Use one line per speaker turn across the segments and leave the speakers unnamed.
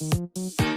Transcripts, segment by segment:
Thank you.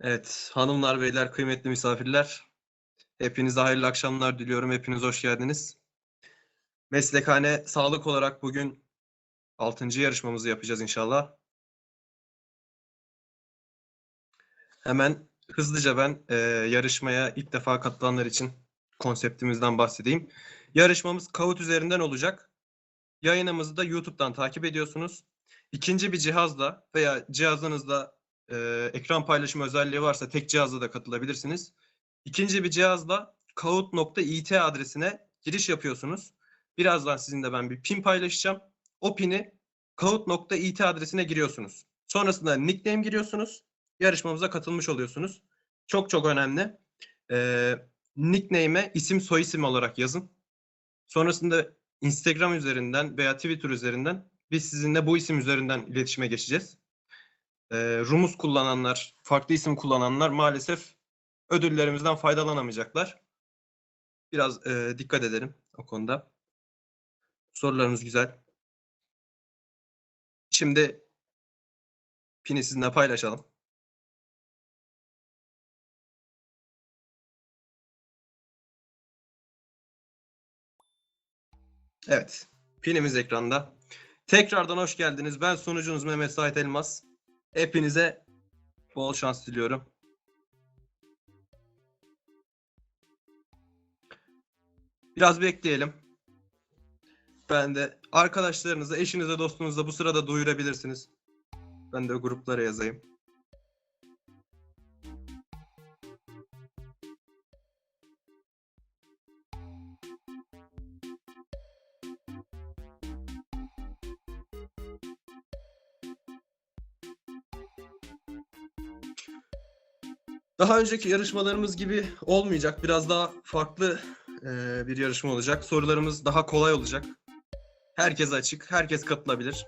Evet, hanımlar, beyler, kıymetli misafirler. Hepinize hayırlı akşamlar diliyorum. Hepiniz hoş geldiniz. Meslekhane sağlık olarak bugün 6. yarışmamızı yapacağız inşallah. Hemen hızlıca ben e, yarışmaya ilk defa katılanlar için konseptimizden bahsedeyim. Yarışmamız Kahoot üzerinden olacak. Yayınımızı da YouTube'dan takip ediyorsunuz. İkinci bir cihazla veya cihazınızda e, ekran paylaşımı özelliği varsa tek cihazla da katılabilirsiniz. İkinci bir cihazla kahoot.it adresine giriş yapıyorsunuz. Birazdan sizinle ben bir pin paylaşacağım. O pini kahoot.it adresine giriyorsunuz. Sonrasında nickname giriyorsunuz. Yarışmamıza katılmış oluyorsunuz. Çok çok önemli. Ee, nickname'e isim soyisim olarak yazın. Sonrasında Instagram üzerinden veya Twitter üzerinden biz sizinle bu isim üzerinden iletişime geçeceğiz. Ee, Rumuz kullananlar, farklı isim kullananlar maalesef ödüllerimizden faydalanamayacaklar. Biraz e, dikkat edelim o konuda. Sorularınız güzel. Şimdi pini sizinle paylaşalım. Evet, pinimiz ekranda. Tekrardan hoş geldiniz. Ben sunucunuz Mehmet Sait Elmas. Hepinize bol şans diliyorum. Biraz bekleyelim. Ben de arkadaşlarınıza, eşinize, dostunuza bu sırada duyurabilirsiniz. Ben de gruplara yazayım. Daha önceki yarışmalarımız gibi olmayacak. Biraz daha farklı e, bir yarışma olacak. Sorularımız daha kolay olacak. Herkes açık, herkes katılabilir.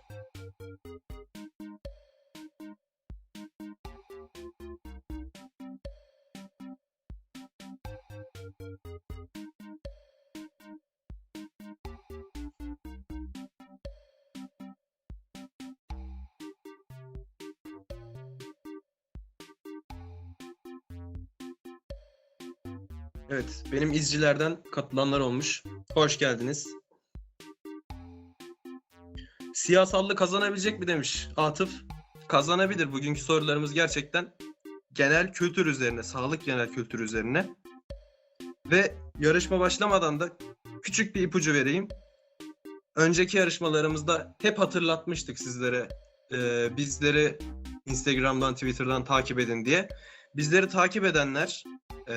İzcilerden katılanlar olmuş. Hoş geldiniz. Siyasallı kazanabilecek mi demiş Atıf. Kazanabilir. Bugünkü sorularımız gerçekten genel kültür üzerine, sağlık genel kültür üzerine. Ve yarışma başlamadan da küçük bir ipucu vereyim. Önceki yarışmalarımızda hep hatırlatmıştık sizlere. e, bizleri Instagram'dan, Twitter'dan takip edin diye. Bizleri takip edenler e,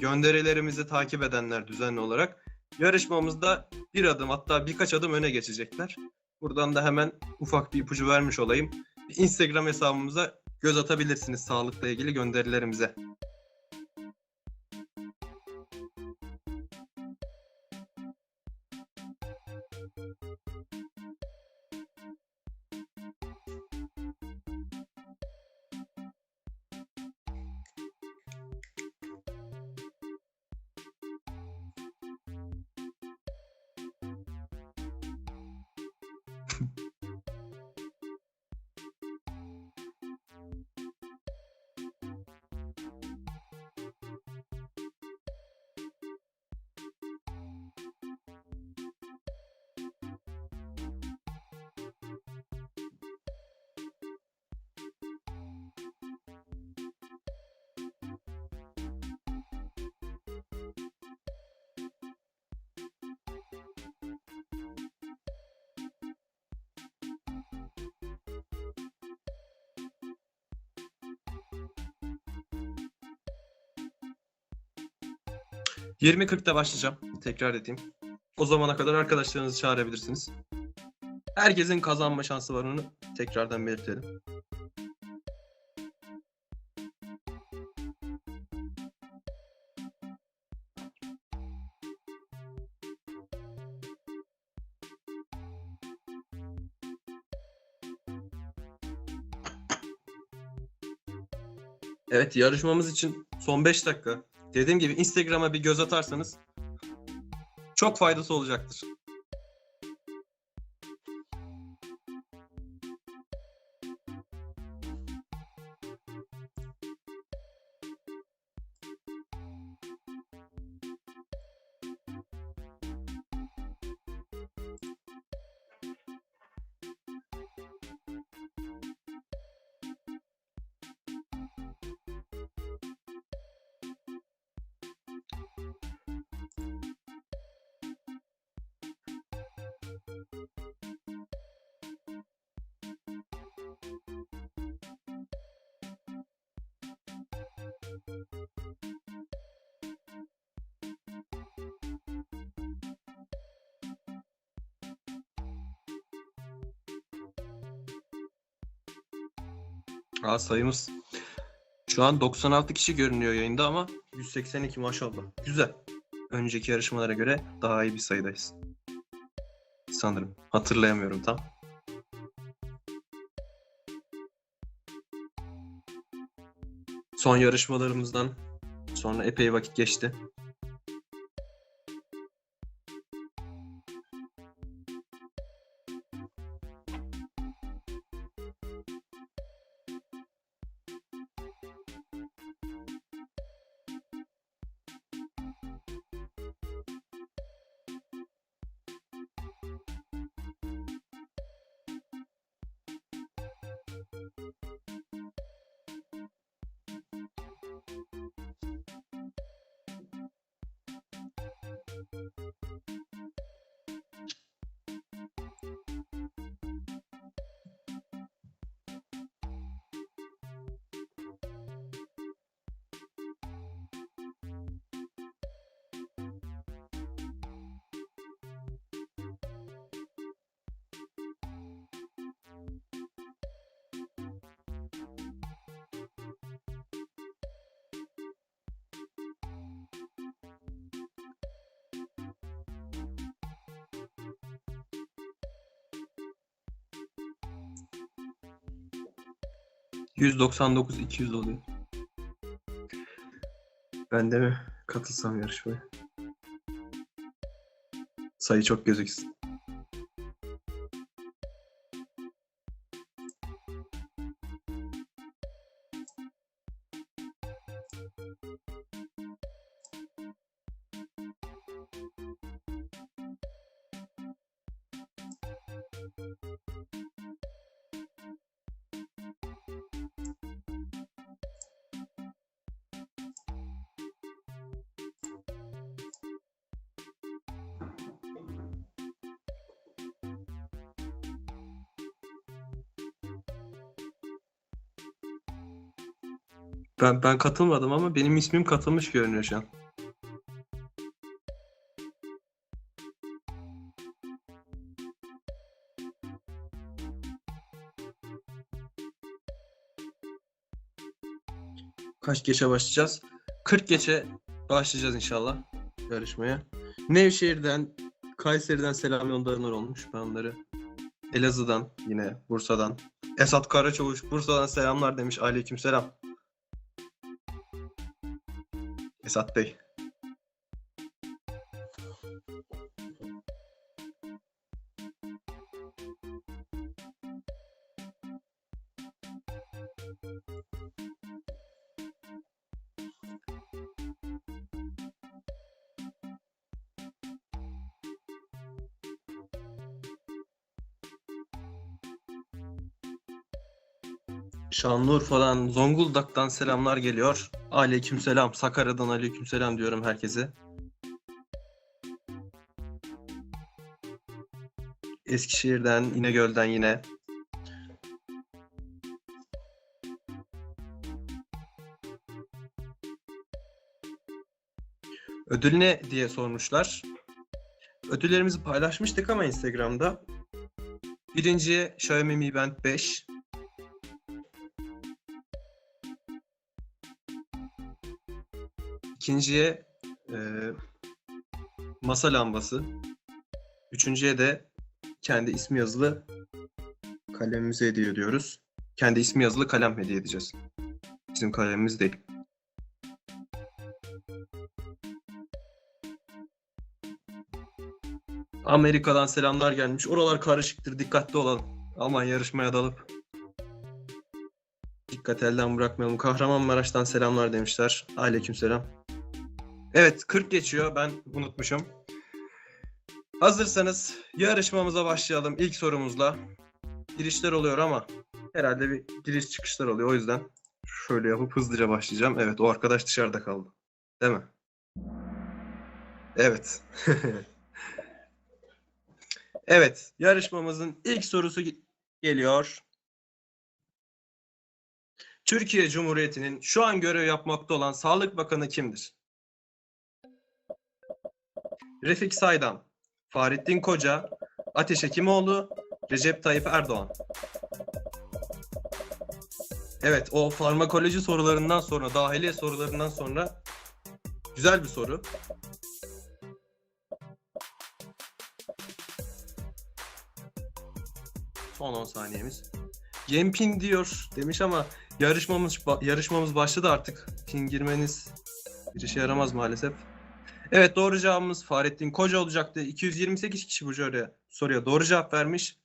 gönderilerimizi takip edenler düzenli olarak yarışmamızda bir adım hatta birkaç adım öne geçecekler. Buradan da hemen ufak bir ipucu vermiş olayım. Instagram hesabımıza göz atabilirsiniz sağlıkla ilgili gönderilerimize. ...20.40'da başlayacağım. Tekrar edeyim. O zamana kadar arkadaşlarınızı çağırabilirsiniz. Herkesin kazanma şansı var onu tekrardan belirtelim. Evet yarışmamız için son 5 dakika. Dediğim gibi Instagram'a bir göz atarsanız çok faydası olacaktır. Aa, sayımız şu an 96 kişi görünüyor yayında ama 182 maşallah. Güzel. Önceki yarışmalara göre daha iyi bir sayıdayız. Sanırım. Hatırlayamıyorum tam. Son yarışmalarımızdan sonra epey vakit geçti. Thank you. ...199 200 oluyor. Ben de mi katılsam yarışmaya? Sayı çok gözüksün. Ben ben katılmadım ama benim ismim katılmış görünüyor şu an. Kaç geçe başlayacağız? 40 geçe başlayacağız inşallah yarışmaya. Nevşehir'den Kayseri'den selam yollarınlar olmuş. Ben onları Elazığ'dan yine Bursa'dan. Esat Karaçavuş Bursa'dan selamlar demiş. Aleyküm selam. Esat Bey. Şanlıurfa'dan, Zonguldak'tan selamlar geliyor. Aleyküm selam. Sakarya'dan aleyküm selam diyorum herkese. Eskişehir'den, İnegöl'den yine. Ödül ne diye sormuşlar. Ödüllerimizi paylaşmıştık ama Instagram'da. Birinciye Xiaomi Mi Band 5, İkinciye e, masa lambası. Üçüncüye de kendi ismi yazılı kalemimizi hediye ediyoruz. Kendi ismi yazılı kalem hediye edeceğiz. Bizim kalemimiz değil. Amerika'dan selamlar gelmiş. Oralar karışıktır. Dikkatli olalım. Aman yarışmaya dalıp. Dikkat elden bırakmayalım. Kahramanmaraş'tan selamlar demişler. Aleykümselam. Evet 40 geçiyor. Ben unutmuşum. Hazırsanız yarışmamıza başlayalım ilk sorumuzla. Girişler oluyor ama herhalde bir giriş çıkışlar oluyor. O yüzden şöyle yapıp hızlıca başlayacağım. Evet o arkadaş dışarıda kaldı. Değil mi? Evet. evet yarışmamızın ilk sorusu ge- geliyor. Türkiye Cumhuriyeti'nin şu an görev yapmakta olan Sağlık Bakanı kimdir? Refik Saydam, Fahrettin Koca, Ateş Hekimoğlu, Recep Tayyip Erdoğan. Evet, o farmakoloji sorularından sonra, dahiliye sorularından sonra güzel bir soru. Son 10 saniyemiz. Yempin diyor demiş ama yarışmamız yarışmamız başladı artık. Pin girmeniz bir işe yaramaz maalesef. Evet doğru cevabımız Fahrettin Koca olacaktı. 228 kişi bu soruya, doğru cevap vermiş.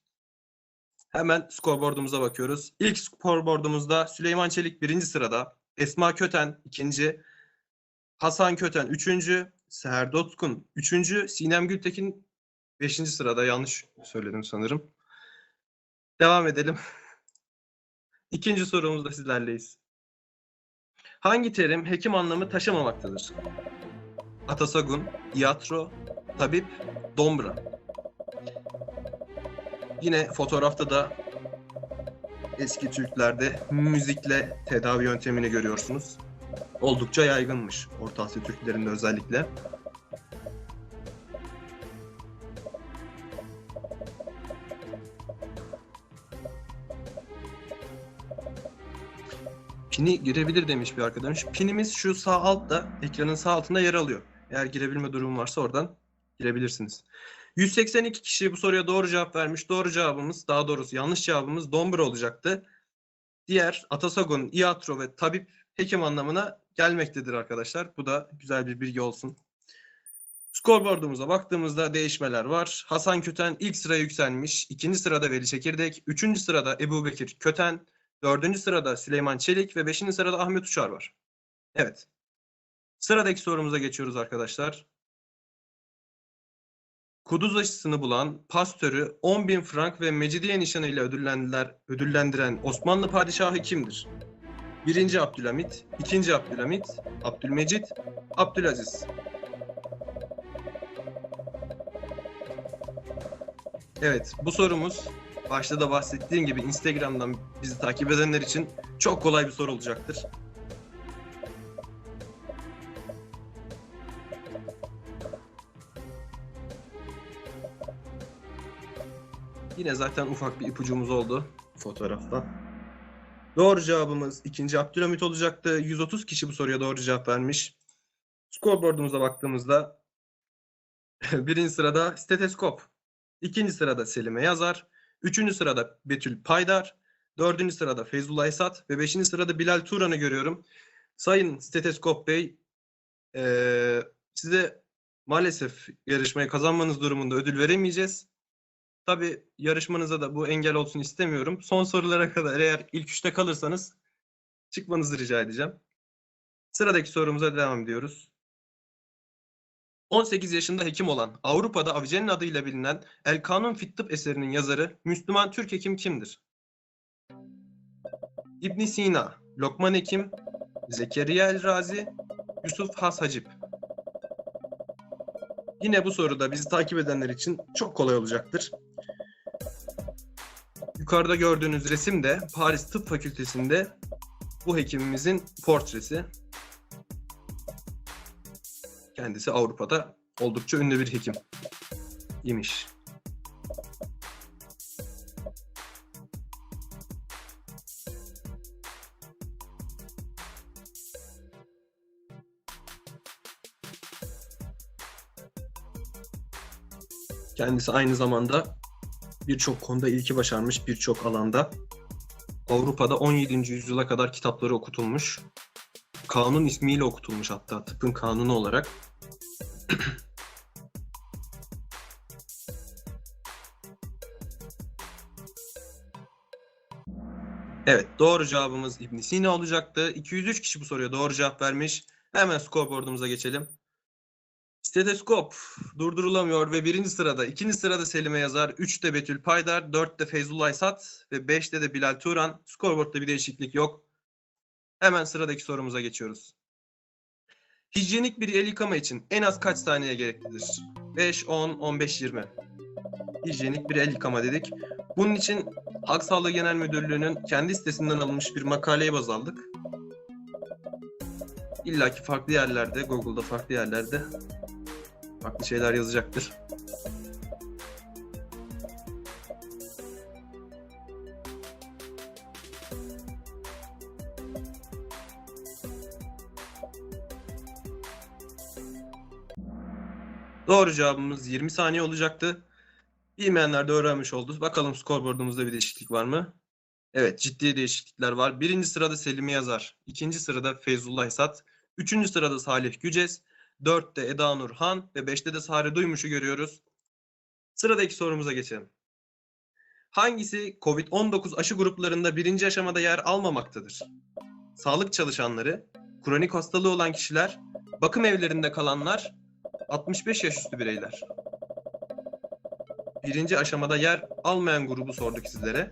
Hemen skorboardumuza bakıyoruz. İlk skorboardumuzda Süleyman Çelik birinci sırada. Esma Köten ikinci. Hasan Köten üçüncü. Seher Dotkun üçüncü. Sinem Gültekin beşinci sırada. Yanlış söyledim sanırım. Devam edelim. İkinci sorumuzda sizlerleyiz. Hangi terim hekim anlamı taşımamaktadır? Atasagun, tiyatro, tabip, dombra. Yine fotoğrafta da eski Türklerde müzikle tedavi yöntemini görüyorsunuz. Oldukça yaygınmış Orta Asya Türklerinde özellikle. Pini girebilir demiş bir arkadaş. Pinimiz şu sağ altta, ekranın sağ altında yer alıyor. Eğer girebilme durumu varsa oradan girebilirsiniz. 182 kişi bu soruya doğru cevap vermiş. Doğru cevabımız, daha doğrusu yanlış cevabımız dombra olacaktı. Diğer Atasagun, iatro ve tabip hekim anlamına gelmektedir arkadaşlar. Bu da güzel bir bilgi olsun. Skorboardumuza baktığımızda değişmeler var. Hasan Köten ilk sıraya yükselmiş. İkinci sırada Veli Çekirdek. Üçüncü sırada Ebu Bekir Köten. Dördüncü sırada Süleyman Çelik ve beşinci sırada Ahmet Uçar var. Evet. Sıradaki sorumuza geçiyoruz arkadaşlar. Kuduz aşısını bulan Pasteur'ü 10 bin frank ve Mecidiye nişanı ile ödüllendiler, ödüllendiren Osmanlı padişahı kimdir? Birinci Abdülhamit, ikinci Abdülhamit, Abdülmecit, Abdülaziz. Evet, bu sorumuz başta da bahsettiğim gibi Instagram'dan bizi takip edenler için çok kolay bir soru olacaktır. Yine zaten ufak bir ipucumuz oldu fotoğrafta. Doğru cevabımız ikinci Abdülhamit olacaktı. 130 kişi bu soruya doğru cevap vermiş. Scoreboard'umuza baktığımızda Birinci sırada steteskop. İkinci sırada Selime Yazar. Üçüncü sırada Betül Paydar. Dördüncü sırada Feyzullah Esat. Ve beşinci sırada Bilal Turan'ı görüyorum. Sayın Steteskop Bey, eee, size maalesef yarışmayı kazanmanız durumunda ödül veremeyeceğiz. Tabii yarışmanıza da bu engel olsun istemiyorum. Son sorulara kadar eğer ilk üçte kalırsanız çıkmanızı rica edeceğim. Sıradaki sorumuza devam ediyoruz. 18 yaşında hekim olan, Avrupa'da Avicenna adıyla bilinen El Kanun Fit Tıp eserinin yazarı Müslüman Türk hekim kimdir? İbn Sina, Lokman Hekim, Zekeriya El Razi, Yusuf Has Hacip. Yine bu soruda bizi takip edenler için çok kolay olacaktır. Yukarıda gördüğünüz resim de Paris Tıp Fakültesi'nde bu hekimimizin portresi. Kendisi Avrupa'da oldukça ünlü bir hekim imiş. Kendisi aynı zamanda birçok konuda ilki başarmış birçok alanda. Avrupa'da 17. yüzyıla kadar kitapları okutulmuş. Kanun ismiyle okutulmuş hatta tıpın kanunu olarak. Evet doğru cevabımız İbn Sina olacaktı. 203 kişi bu soruya doğru cevap vermiş. Hemen scoreboard'umuza geçelim. Steteskop durdurulamıyor ve birinci sırada, ikinci sırada Selime Yazar, üçte Betül Paydar, dörtte Feyzullah Aysat ve beşte de Bilal Turan. Scoreboard'da bir değişiklik yok. Hemen sıradaki sorumuza geçiyoruz. Hijyenik bir el yıkama için en az kaç saniye gereklidir? 5, 10, 15, 20. Hijyenik bir el yıkama dedik. Bunun için Halk Sağlığı Genel Müdürlüğü'nün kendi sitesinden alınmış bir makaleye baz aldık. İlla ki farklı yerlerde, Google'da farklı yerlerde farklı şeyler yazacaktır. Doğru cevabımız 20 saniye olacaktı. Bilmeyenler de öğrenmiş oldu. Bakalım skorboardumuzda bir değişiklik var mı? Evet ciddi değişiklikler var. Birinci sırada Selim'i yazar. ikinci sırada Feyzullah Esat. Üçüncü sırada Salih Güces. 4'te Eda Nurhan ve 5'te de Sare Duymuş'u görüyoruz. Sıradaki sorumuza geçelim. Hangisi COVID-19 aşı gruplarında birinci aşamada yer almamaktadır? Sağlık çalışanları, kronik hastalığı olan kişiler, bakım evlerinde kalanlar, 65 yaş üstü bireyler. Birinci aşamada yer almayan grubu sorduk sizlere.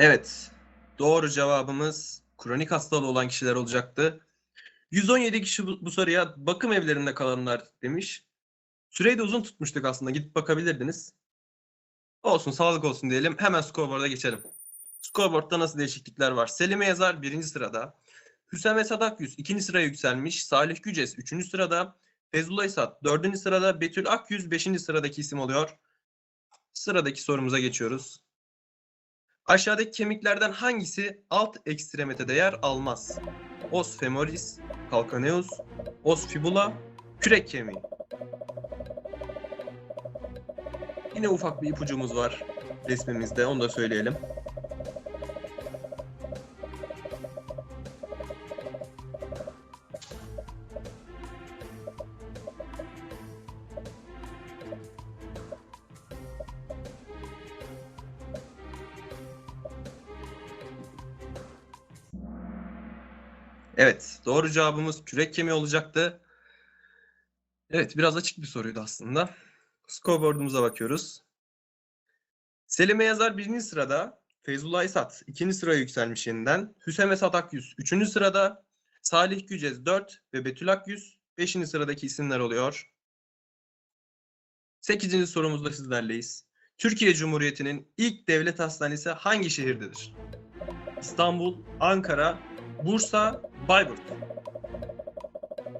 Evet. Doğru cevabımız kronik hastalığı olan kişiler olacaktı. 117 kişi bu, bu soruya bakım evlerinde kalanlar demiş. Süreyi de uzun tutmuştuk aslında. Gidip bakabilirdiniz. Olsun, sağlık olsun diyelim. Hemen scoreboard'a geçelim. Scoreboard'da nasıl değişiklikler var? Selime Yazar birinci sırada. Hüsam Esad Akyüz ikinci sıraya yükselmiş. Salih Güces üçüncü sırada. Fezullah Esat dördüncü sırada. Betül Akyüz beşinci sıradaki isim oluyor. Sıradaki sorumuza geçiyoruz. Aşağıdaki kemiklerden hangisi alt ekstremitede yer almaz? Os femoris, calcaneus, os fibula, kürek kemiği. Yine ufak bir ipucumuz var resmimizde, onu da söyleyelim. Doğru cevabımız kürek kemiği olacaktı. Evet, biraz açık bir soruydu aslında. Scoreboard'umuza bakıyoruz. Selime Yazar birinci sırada, Feyzullah İsat ikinci sıraya yükselmiş yeniden. Hüsem Esat Akyüz üçüncü sırada, Salih Gücez 4 ve Betül Akyüz beşinci sıradaki isimler oluyor. Sekizinci sorumuzda sizlerleyiz. Türkiye Cumhuriyeti'nin ilk devlet hastanesi hangi şehirdedir? İstanbul, Ankara, Bursa, Bayburt.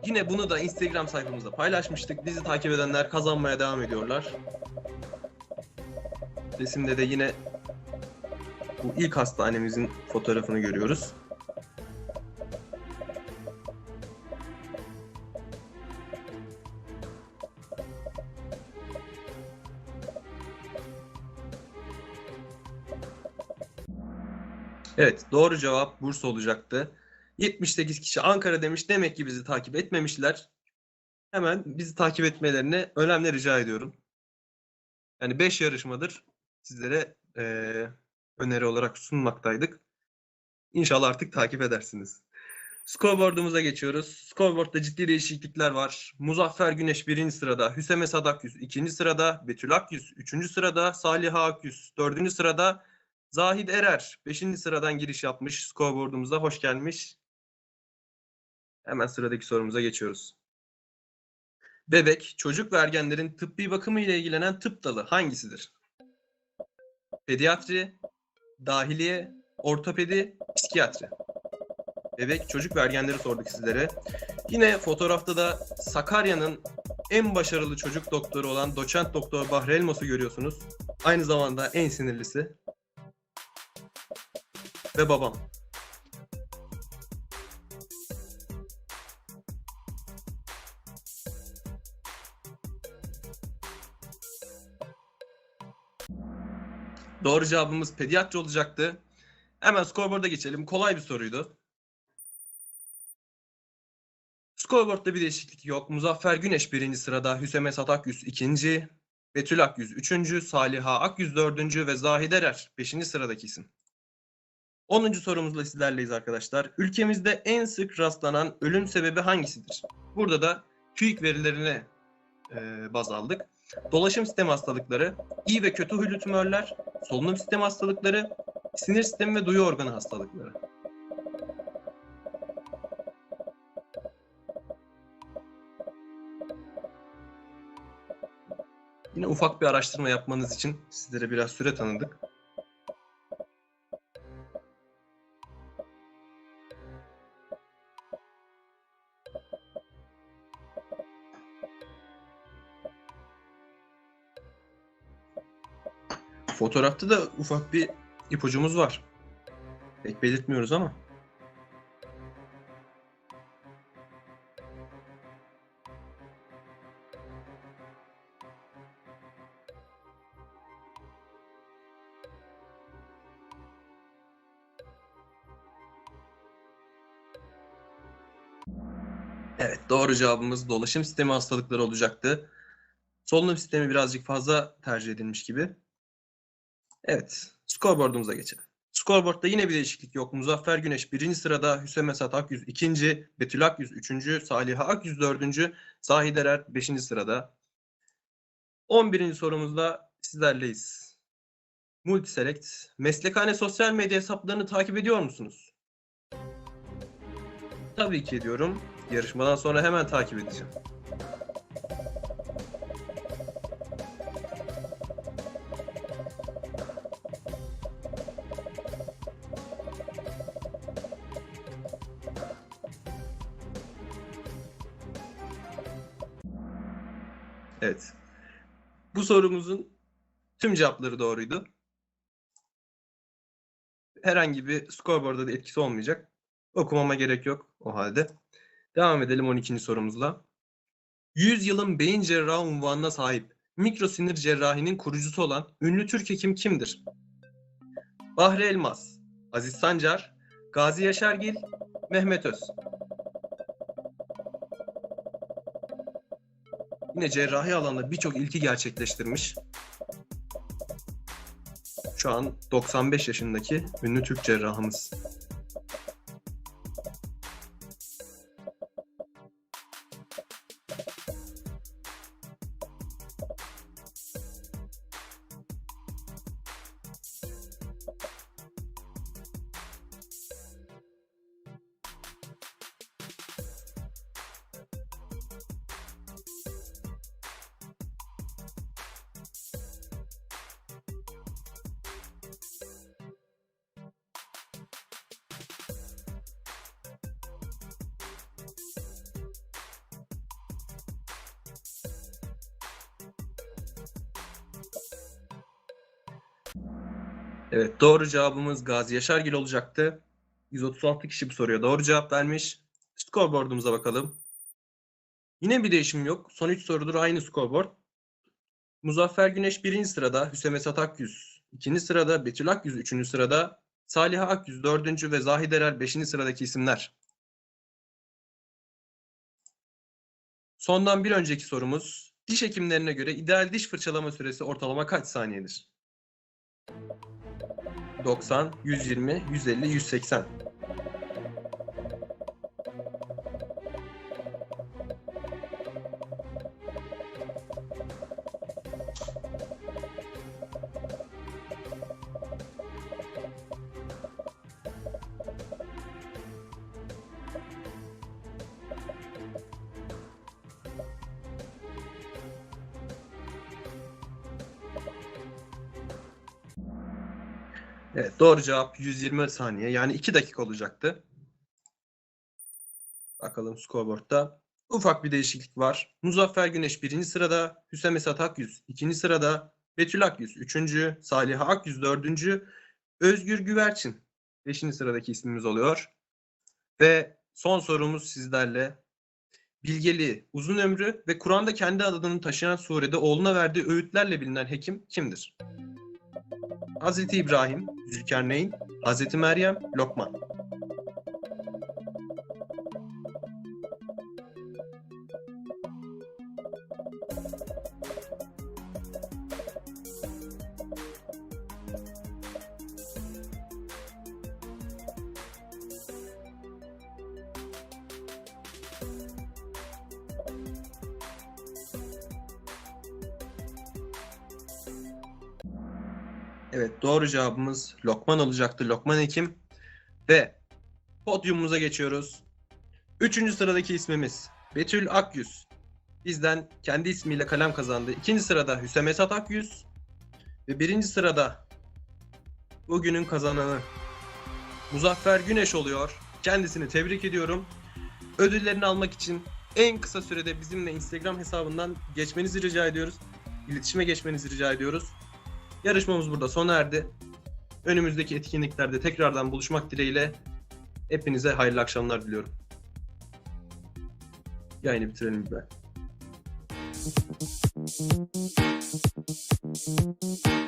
Yine bunu da Instagram sayfamızda paylaşmıştık. Bizi takip edenler kazanmaya devam ediyorlar. Resimde de yine bu ilk hastanemizin fotoğrafını görüyoruz. Evet, doğru cevap Bursa olacaktı. 78 kişi Ankara demiş. Demek ki bizi takip etmemişler. Hemen bizi takip etmelerini önemli rica ediyorum. Yani 5 yarışmadır sizlere eee, öneri olarak sunmaktaydık. İnşallah artık takip edersiniz. Scoreboard'umuza geçiyoruz. Scoreboard'da ciddi değişiklikler var. Muzaffer Güneş birinci sırada, Hüseme Sadakyüz ikinci sırada, Betül Akyüz üçüncü sırada, Salih Akyüz dördüncü sırada, Zahid Erer 5. sıradan giriş yapmış. Scoreboard'umuza hoş gelmiş. Hemen sıradaki sorumuza geçiyoruz. Bebek, çocuk ve ergenlerin tıbbi bakımı ile ilgilenen tıp dalı hangisidir? Pediatri, dahiliye, ortopedi, psikiyatri. Bebek, çocuk ve ergenleri sorduk sizlere. Yine fotoğrafta da Sakarya'nın en başarılı çocuk doktoru olan doçent doktor Bahri Elmas'ı görüyorsunuz. Aynı zamanda en sinirlisi ve babam. Doğru cevabımız pediatri olacaktı. Hemen scoreboard'a geçelim. Kolay bir soruydu. Scoreboard'da bir değişiklik yok. Muzaffer Güneş birinci sırada, Hüsem Esat Akyüz ikinci, Betül Akyüz üçüncü, Saliha Akyüz dördüncü ve Zahid Erer beşinci sıradaki isim. 10. sorumuzla sizlerleyiz arkadaşlar. Ülkemizde en sık rastlanan ölüm sebebi hangisidir? Burada da TÜİK verilerine e, baz aldık. Dolaşım sistemi hastalıkları, iyi ve kötü huylu tümörler, solunum sistemi hastalıkları, sinir sistemi ve duyu organı hastalıkları. Yine ufak bir araştırma yapmanız için sizlere biraz süre tanıdık. Fotoğrafta da ufak bir ipucumuz var. Pek belirtmiyoruz ama. Evet, doğru cevabımız dolaşım sistemi hastalıkları olacaktı. Solunum sistemi birazcık fazla tercih edilmiş gibi. Evet, scoreboard'umuza geçelim. Scoreboard'da yine bir değişiklik yok. Muzaffer Güneş birinci sırada, Hüsem Esat Akyüz ikinci, Betül Akyüz üçüncü, Saliha Akyüz dördüncü, Zahid Erer beşinci sırada. 11. sorumuzda sizlerleyiz. Multiselect, meslekhane sosyal medya hesaplarını takip ediyor musunuz? Tabii ki ediyorum. Yarışmadan sonra hemen takip edeceğim. Sorumuzun tüm cevapları doğruydu. Herhangi bir scoreboard'da da etkisi olmayacak. Okumama gerek yok o halde. Devam edelim 12. sorumuzla. 100 yılın beyin cerrahı unvanına sahip mikrosinir cerrahinin kurucusu olan ünlü Türk hekim kimdir? Bahri Elmas, Aziz Sancar, Gazi Yaşargil, Mehmet Öz. Yine cerrahi alanda birçok ilki gerçekleştirmiş. Şu an 95 yaşındaki ünlü Türk cerrahımız. Doğru cevabımız Gazi Yaşargil olacaktı. 136 kişi bu soruya doğru cevap vermiş. Scoreboard'umuza bakalım. Yine bir değişim yok. Son 3 sorudur aynı scoreboard. Muzaffer Güneş birinci sırada, Hüsem Esat Akyüz ikinci sırada, Betül Akyüz üçüncü sırada, Saliha Akyüz dördüncü ve Zahid Erer beşinci sıradaki isimler. Sondan bir önceki sorumuz. Diş hekimlerine göre ideal diş fırçalama süresi ortalama kaç saniyedir? 90, 120, 150, 180. Evet doğru cevap 120 saniye yani 2 dakika olacaktı. Bakalım scoreboard'da. Ufak bir değişiklik var. Muzaffer Güneş birinci sırada, Hüsem Esat Akyüz ikinci sırada, Betül Akyüz üçüncü, Saliha Akyüz dördüncü, Özgür Güvercin beşinci sıradaki ismimiz oluyor. Ve son sorumuz sizlerle. Bilgeli, uzun ömrü ve Kur'an'da kendi adını taşıyan surede oğluna verdiği öğütlerle bilinen hekim kimdir? Hazreti İbrahim, Zülkarneyn, Hazreti Meryem, Lokman. Evet doğru cevabımız Lokman olacaktı. Lokman Hekim. Ve podyumumuza geçiyoruz. Üçüncü sıradaki ismimiz Betül Akyüz. Bizden kendi ismiyle kalem kazandı. İkinci sırada Hüsem Esat Akyüz. Ve birinci sırada bugünün kazananı Muzaffer Güneş oluyor. Kendisini tebrik ediyorum. Ödüllerini almak için en kısa sürede bizimle Instagram hesabından geçmenizi rica ediyoruz. İletişime geçmenizi rica ediyoruz. Yarışmamız burada sona erdi. Önümüzdeki etkinliklerde tekrardan buluşmak dileğiyle hepinize hayırlı akşamlar diliyorum. Yayını bitirelim bir.